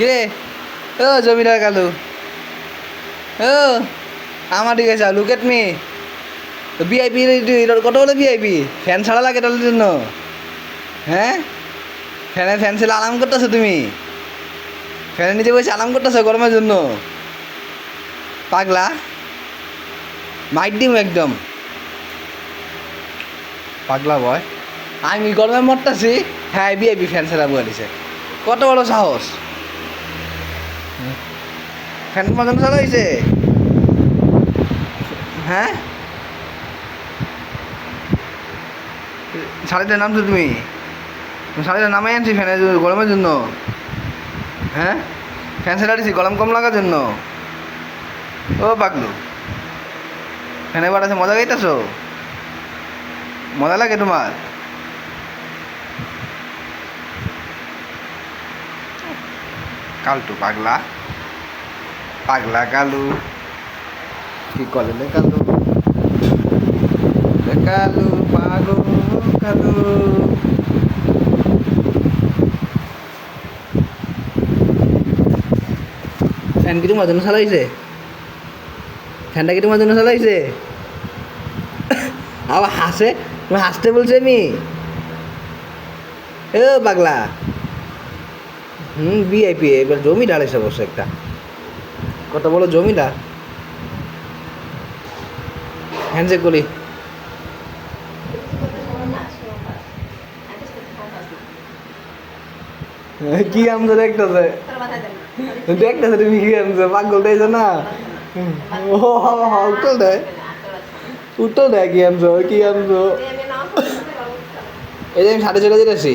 কিরে? ও জমিদার কালু। ও আমার দিকে যা লুক এট মি ভিআইপি কত বলে ভিআইপি ফ্যান ছাড়া লাগে তাহলে জন্য। হ্যাঁ? ফ্যানে ফ্যান ছেলে আরাম করতেছো তুমি? ফ্যানের নিচে বসে আরাম করতেছো গরমের জন্য? পাগলা? মাইট দিম একদম। পাগলা বয় আমি গরমে মরতাছি। হ্যাঁ ভিআইপি ফ্যান ছেড়া বলে দিছে। কত বড় সাহস। ফ্যান তোমার জন্য হয়েছে হ্যাঁ? শাড়িতে নামছো তুমি। শাড়িতে নামাই আনছি ফ্যানের গরমের জন্য। হ্যাঁ? ফ্যান সেটা গরম কম লাগার জন্য। ও পাগলু। ফ্যানে বাড়াছে মজা গাইতেছো? মজা লাগে তোমার? কালটু পাগলা। পাগলা কালু। কি করে লে কালু? কালু পাগল কালু। ফ্যান কি তোমার জন্য চালাইছে? ফ্যানটা কি তোমার জন্য চালাইছে? আবার হাসে? হাসতে বলছে আমি এ পাগলা। হুম ভিআইপি এবার জমি ঢালাইছে অবশ্য একটা। কত বড় জমিটা হ্যান্ডশেক করি কি আমছে দেখতেছে? দেখতেছে তুমি কি আমছে পাগল দেয়ছো না? ও হা উত্তর দেয় উত্তর দেয় কি আমছো কি আমছো এই যে আমি সাড়ে চলে যেতেছি